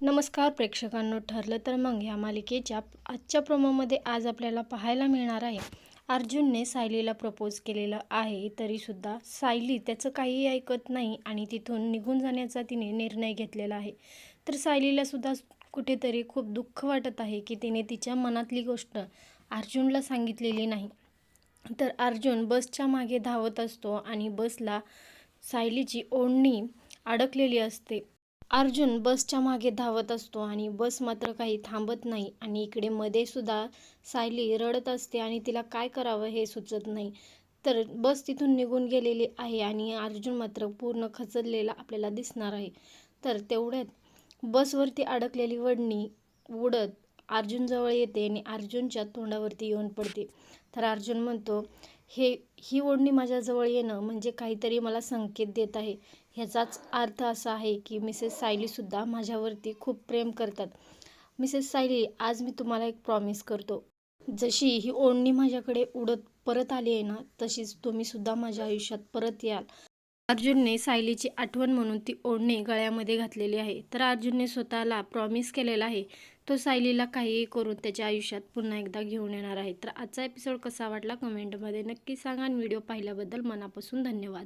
नमस्कार प्रेक्षकांनो ठरलं तर मग ह्या मालिकेच्या आजच्या प्रोमोमध्ये आज आपल्याला पाहायला मिळणार आहे. अर्जुनने सायलीला प्रपोज केलेलं आहे तरीसुद्धा सायली त्याचं काहीही ऐकत नाही आणि तिथून निघून जाण्याचा तिने निर्णय घेतलेला आहे. तर सायलीलासुद्धा कुठेतरी खूप दुःख वाटत आहे की तिने तिच्या मनातली गोष्ट अर्जुनला सांगितलेली नाही. तर अर्जुन बसच्या मागे धावत असतो आणि बसला सायलीची ओढणी अडकलेली असते. अर्जुन बसच्या मागे धावत असतो आणि बस मात्र काही थांबत नाही आणि इकडे मध्ये सुद्धा सायली रडत असते आणि तिला काय करावं हे सुचत नाही. तर बस तिथून निघून गेलेली आहे आणि अर्जुन मात्र पूर्ण खचलेला आपल्याला दिसणार आहे. तर तेवढ्यात बसवरती अडकलेली वडणी उडत अर्जुनजवळ येते आणि अर्जुनच्या तोंडावरती येऊन पडते. तर अर्जुन म्हणतो हे ही ओढणी माझ्याजवळ येणं म्हणजे काहीतरी मला संकेत देत आहे. ह्याचाच अर्थ असा आहे की मिसेस सायलीसुद्धा माझ्यावरती खूप प्रेम करतात. मिसेस सायली आज मी तुम्हाला एक प्रॉमिस करतो. जशी ही ओढणी माझ्याकडे उडत परत आली आहे ना तशीच तुम्हीसुद्धा माझ्या आयुष्यात परत याल. अर्जुनने सायलीची आठवण म्हणून ती ओढणी गळ्यामध्ये घातलेली आहे. तर अर्जुनने स्वतःला प्रॉमिस केलेला आहे. तो सायलीला काहीही करून त्याच्या आयुष्यात पुन्हा एकदा घेऊन येणार आहे. तर आजचा एपिसोड कसा वाटला कमेंटमध्ये नक्की सांगा आणि व्हिडिओ पाहिल्याबद्दल मनापासून धन्यवाद.